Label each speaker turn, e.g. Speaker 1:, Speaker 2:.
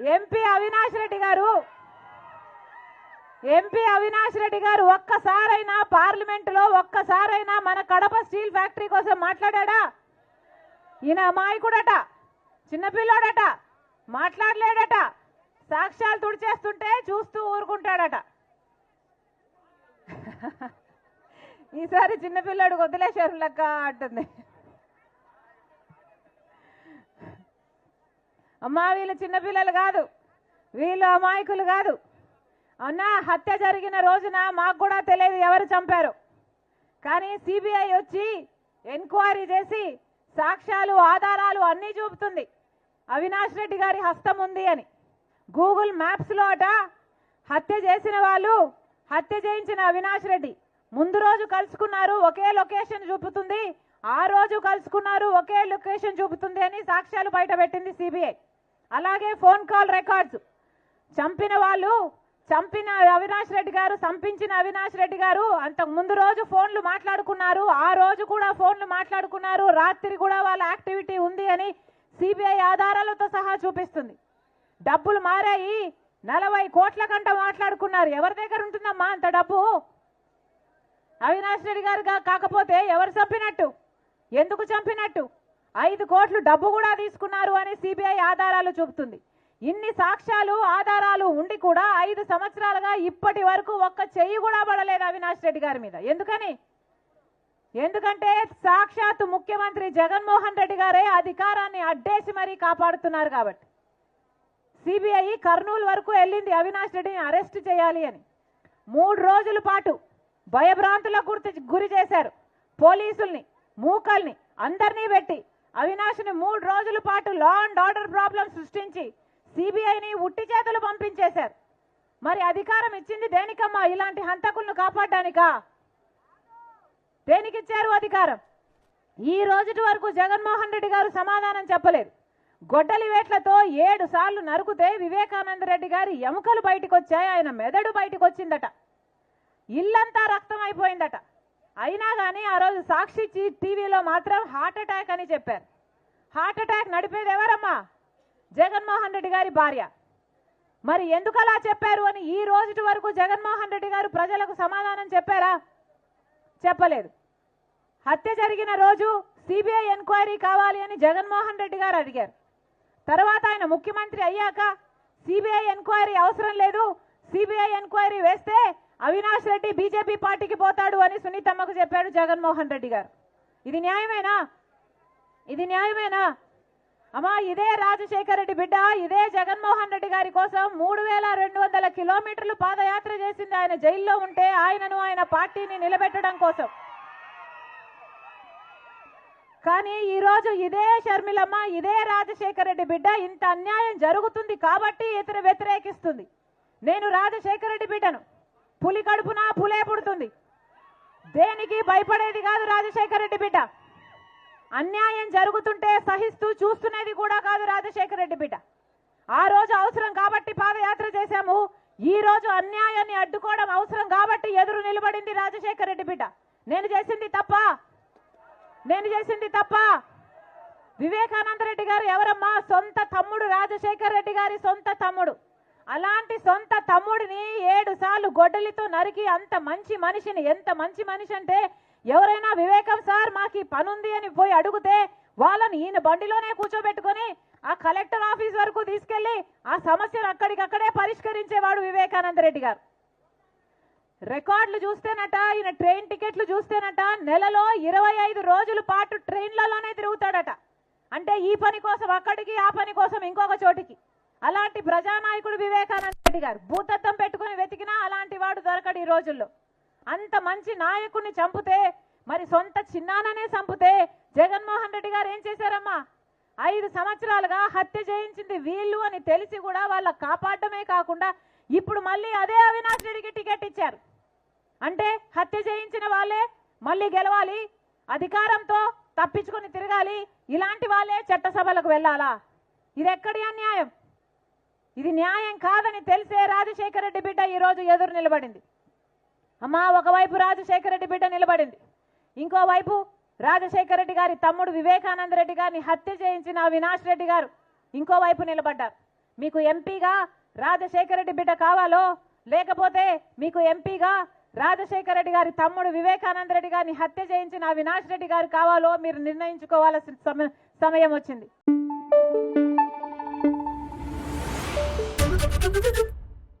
Speaker 1: MP Avinash Reddy గారు MP Avinash Reddy గారు ఒక్కసారైనా పార్లమెంటులో ఒక్కసారైనా మన కడప స్టీల్ ఫ్యాక్టరీ కోసం మాట్లాడా ఈయన అమాయకుడట చిన్నపిల్లోడట మాట్లాడలేడట సాక్ష్యాలు తుడిచేస్తుంటే చూస్తూ ఊరుకుంటాడట. ఈసారి చిన్నపిల్లాడు వదిలేశారు లెక్క అంటుంది. అమ్మా వీళ్ళు చిన్నపిల్లలు కాదు. వీళ్ళు అమాయకులు కాదు. అన్నా హత్య జరిగిన రోజున మాకు కూడా తెలియదు ఎవరు చంపారు. కానీ సిబిఐ వచ్చి ఎంక్వైరీ చేసి సాక్ష్యాలు ఆధారాలు అన్నీ చూపుతుంది. అవినాష్ రెడ్డి గారి హస్తం ఉంది అని. గూగుల్ మ్యాప్స్లో అట హత్య చేసిన వాళ్ళు హత్య చేయించిన అవినాష్ రెడ్డి. ముందు రోజు కలుసుకున్నారు ఒకే లొకేషన్ చూపుతుంది. ఆ రోజు కలుసుకున్నారు ఒకే లొకేషన్ చూపుతుంది అని సాక్ష్యాలు బయట పెట్టింది సిబిఐ. అలాగే ఫోన్ కాల్ రికార్డ్స్. చంపిన వాళ్ళు చంపిన అవినాష్ రెడ్డి గారు చంపించిన అవినాష్ రెడ్డి గారు అంతకు ముందు రోజు ఫోన్లు మాట్లాడుకున్నారు. ఆ రోజు కూడా ఫోన్లు మాట్లాడుకున్నారు. రాత్రి కూడా వాళ్ళ యాక్టివిటీ ఉంది అని సిబిఐ ఆధారాలతో సహా చూపిస్తుంది. డబ్బులు మారాయి. నలభై కోట్ల కంట మాట్లాడుకున్నారు. ఎవరి దగ్గర ఉంటుందమ్మా అంత డబ్బు? అవినాష్ రెడ్డి గారు కాకపోతే ఎవరు చంపినట్టు? ఎందుకు చంపినట్టు? ఐదు కోట్లు డబ్బు కూడా తీసుకున్నారు అని సిబిఐ ఆధారాలు చూపుతుంది. ఇన్ని సాక్ష్యాలు ఆధారాలు ఉండి కూడా ఐదు సంవత్సరాలుగా ఇప్పటి వరకు ఒక్క చెయ్యి కూడా పడలేదు అవినాష్ రెడ్డి గారి మీద. ఎందుకని? ఎందుకంటే సాక్షాత్తు ముఖ్యమంత్రి జగన్మోహన్ రెడ్డి గారే అధికారాన్ని అడ్డేసి మరీ కాపాడుతున్నారు కాబట్టి. సిబిఐ కర్నూలు వరకు వెళ్ళింది అవినాష్ రెడ్డిని అరెస్ట్ చేయాలి అని. మూడు రోజుల పాటు భయభ్రాంతులకు గురి చేశారు. పోలీసుల్ని మూకల్ని అందరినీ పెట్టి అవినాష్ని మూడు రోజుల పాటు లా అండ్ ఆర్డర్ ప్రాబ్లం సృష్టించి సిబిఐని ఉట్టి చేతులు పంపించేశారు. మరి అధికారం ఇచ్చింది దేనికమ్మా? ఇలాంటి హంతకులను కాపాడడానికా? దేనికిచ్చారు అధికారం? ఈ రోజుటి వరకు జగన్మోహన్ రెడ్డి గారు సమాధానం చెప్పలేదు. గొడ్డలి వేట్లతో ఏడు సార్లు నరుకుతే వివేకానంద రెడ్డి గారి ఎముకలు బయటకు వచ్చాయి ఆయన మెదడు బయటకు వచ్చిందట ఇల్లంతా రక్తం అయిపోయిందట. అయినా కానీ ఆ రోజు సాక్షి టీవీలో మాత్రం హార్ట్ అటాక్ అని చెప్పారు. హార్ట్ అటాక్ నడిపేది ఎవరమ్మా? జగన్మోహన్ రెడ్డి గారి భార్య. మరి ఎందుకు అలా చెప్పారు అని ఈ రోజుటి వరకు జగన్మోహన్ రెడ్డి గారు ప్రజలకు సమాధానం చెప్పారా? చెప్పలేదు. హత్య జరిగిన రోజు సిబిఐ ఎంక్వైరీ కావాలి అని జగన్మోహన్ రెడ్డి గారు అడిగారు. తర్వాత ఆయన ముఖ్యమంత్రి అయ్యాక సిబిఐ ఎంక్వైరీ అవసరం లేదు. సిబిఐ ఎంక్వైరీ వేస్తే అవినాష్ రెడ్డి బీజేపీ పార్టీకి పోతాడు అని సునీతమ్మకు చెప్పాడు జగన్మోహన్ రెడ్డి గారు. ఇది న్యాయమేనా? ఇది న్యాయమేనా? అమ్మా ఇదే రాజశేఖర రెడ్డి బిడ్డ ఇదే జగన్మోహన్ రెడ్డి గారి కోసం మూడు వేల రెండు వందల కిలోమీటర్లు పాదయాత్ర చేసింది ఆయన జైల్లో ఉంటే ఆయనను ఆయన పార్టీని నిలబెట్టడం కోసం. కానీ ఈరోజు ఇదే షర్మిలమ్మ ఇదే రాజశేఖర రెడ్డి బిడ్డ ఇంత అన్యాయం జరుగుతుంది కాబట్టి ఇతను వ్యతిరేకిస్తుంది. నేను రాజశేఖర రెడ్డి బిడ్డను. పులి కడుపున పులే పుడుతుంది. దేనికి భయపడేది కాదు రాజశేఖర రెడ్డి బిడ్డ. అన్యాయం జరుగుతుంటే సహిస్తూ చూస్తున్నది కూడా కాదు రాజశేఖర రెడ్డి బిడ్డ. ఆ రోజు అవసరం కాబట్టి పాదయాత్ర చేశాము. ఈ రోజు అన్యాయాన్ని అడ్డుకోవడం అవసరం కాబట్టి ఎదురు నిలబడింది రాజశేఖర రెడ్డి బిడ్డ. నేను చేసింది తప్ప నేను చేసింది తప్ప. వివేకానంద రెడ్డి గారు ఎవరమ్మా? సొంత తమ్ముడు రాజశేఖర్ రెడ్డి గారి సొంత తమ్ముడు. అలాంటి సొంత తమ్ముడిని ఏడు సార్లు గొడ్డలితో నరికి అంత మంచి మనిషిని ఎంత మంచి మనిషి అంటే ఎవరైనా వివేకం సార్ మాకు ఈ పనుంది అని పోయి అడిగితే వాళ్ళని ఈయన బండిలోనే కూర్చోబెట్టుకొని ఆ కలెక్టర్ ఆఫీస్ వరకు తీసుకెళ్ళి ఆ సమస్యను అక్కడికక్కడే పరిష్కరించేవాడు వివేకానంద రెడ్డి గారు. రికార్డులు చూస్తేనట ఈయన ట్రైన్ టికెట్లు చూస్తేనట నెలలో ఇరవై ఐదు రోజుల పాటు ట్రైన్లలోనే తిరుగుతాడట. అంటే ఈ పని కోసం అక్కడికి ఆ పని కోసం ఇంకొక చోటికి. అలాంటి ప్రజానాయకుడు వివేకానంద రెడ్డి గారు భూతత్వం పెట్టుకుని వెతికినా అలాంటి వాడు దొరకడు ఈ రోజుల్లో. అంత మంచి నాయకుడిని చంపితే మరి సొంత చిన్నాననే చంపితే జగన్మోహన్ రెడ్డి గారు ఏం చేశారమ్మా? ఐదు సంవత్సరాలుగా హత్య చేయించింది వీళ్ళు అని తెలిసి కూడా వాళ్ళ కాపాడమే కాకుండా ఇప్పుడు మళ్ళీ అదే అవినాష్ రెడ్డికి టికెట్ ఇచ్చారు. అంటే హత్య చేయించిన వాళ్ళే మళ్ళీ గెలవాలి అధికారంతో తప్పించుకొని తిరగాలి ఇలాంటి వాళ్ళే చట్టసభలకు వెళ్ళాలా? ఇది ఎక్కడి అన్యాయం? ఇది న్యాయం కాదని తెలిసే రాజశేఖర రెడ్డి బిడ్డ ఈ రోజు ఎదురు నిలబడింది. అమ్మా ఒకవైపు రాజశేఖర రెడ్డి బిడ్డ నిలబడింది. ఇంకోవైపు రాజశేఖర రెడ్డి గారి తమ్ముడు వివేకానంద రెడ్డి గారిని హత్య చేయించిన అవినాష్ రెడ్డి గారు ఇంకోవైపు నిలబడ్డారు. మీకు ఎంపీగా రాజశేఖర రెడ్డి బిడ్డ కావాలో లేకపోతే మీకు ఎంపీగా రాజశేఖర రెడ్డి గారి తమ్ముడు వివేకానంద రెడ్డి గారిని హత్య చేయించిన అవినాష్ రెడ్డి గారు కావాలో మీరు నిర్ణయించుకోవాల్సిన సమ- సమయం వచ్చింది. Thank you.